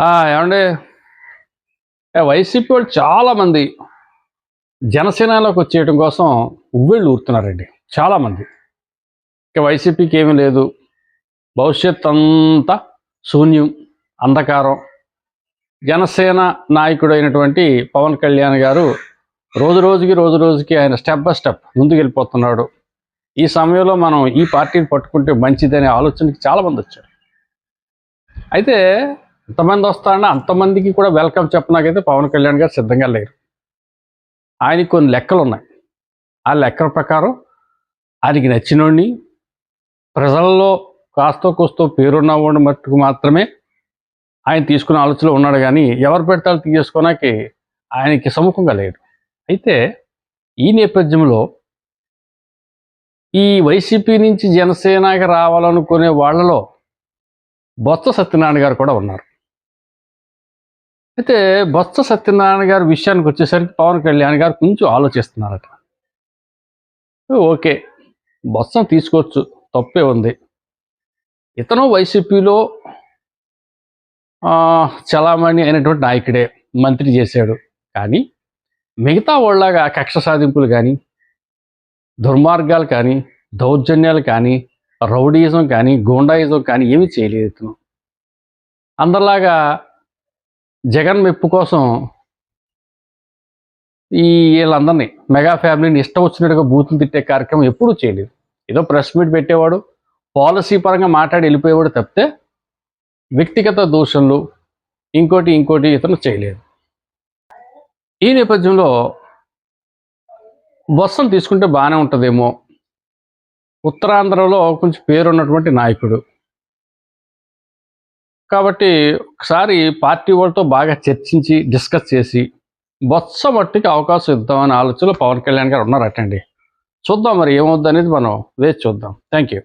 ఏమండి? వైసీపీ వాళ్ళు చాలామంది జనసేనలోకి వచ్చేయడం కోసం ఉవ్వేళ్ళు ఊరుతున్నారండి చాలామంది. ఇక వైసీపీకి ఏమీ లేదు. భవిష్యత్ అంతా శూన్యం అంధకారం. జనసేన నాయకుడు అయినటువంటి పవన్ కళ్యాణ్ గారు రోజు రోజుకి రోజు రోజుకి ఆయన స్టెప్ బై స్టెప్ ముందుకు వెళ్ళిపోతున్నాడు ఈ సమయంలో మనం ఈ పార్టీని పట్టుకుంటే మంచిదనే ఆలోచనకి చాలామంది వచ్చారు. అయితే ఎంతమంది వస్తారన్నా అంతమందికి కూడా వెల్కమ్ చెప్పడానికైతే పవన్ కళ్యాణ్ గారు సిద్ధంగా లేరు. ఆయనకి కొన్ని లెక్కలు ఉన్నాయి. ఆ లెక్కల ప్రకారం ఆయనకి నచ్చినోడిని ప్రజల్లో కాస్తో కూస్తో పేరున్నవాడిని మట్టుకు మాత్రమే ఆయన తీసుకునే ఆలోచనలో ఉన్నాడు కానీ ఎవరు పెడతారు తీసుకోవడానికి ఆయనకి సముఖంగా లేడు. అయితే ఈ నేపథ్యంలో ఈ వైసీపీ నుంచి జనసేనకి రావాలనుకునే వాళ్ళలో బొత్స సత్యనారాయణ గారు కూడా ఉన్నారు. అయితే బొత్స సత్యనారాయణ గారి విషయానికి వచ్చేసరికి పవన్ కళ్యాణ్ గారు కొంచెం ఆలోచిస్తున్నారట. ఓకే బొత్సం తీసుకోవచ్చు తప్పే ఉంది. ఇతను వైసీపీలో చలామణి అయినటువంటి నాయకుడే మంత్రి చేశాడు. కానీ మిగతా వాళ్ళగా కక్ష సాధింపులు కానీ దుర్మార్గాలు కానీ దౌర్జన్యాలు కానీ రౌడీయిజం కానీ గూండాయిజం కానీ ఏమీ చేయలేదు ఇతను. అందరిలాగా జగన్ మెప్పు కోసం ఈ వీళ్ళందరినీ మెగా ఫ్యామిలీని ఇష్టం వచ్చినట్టుగా బూతులు తిట్టే కార్యక్రమం ఎప్పుడూ చేయలేదు. ఏదో ప్రెస్ మీట్ పెట్టేవాడు పాలసీ పరంగా మాట్లాడి వెళ్ళిపోయేవాడు తప్పితే వ్యక్తిగత దోషంలు ఇంకోటి ఇంకోటి ఇతను చేయలేదు. ఈ నేపథ్యంలో బొత్సను తీసుకుంటే బాగానే ఉంటుందేమో. ఉత్తరాంధ్రలో కొంచెం పేరున్నటువంటి నాయకుడు కాబట్టి ఒకసారి పార్టీ వాళ్ళతో బాగా చర్చించి డిస్కస్ చేసి బొత్స మట్టికి అవకాశం ఇద్దామనే ఆలోచనలో పవన్ కళ్యాణ్ గారు ఉన్నారటండి. చూద్దాం మరి ఏమవుద్ది అనేది మనం వేచి చూద్దాం. Thank you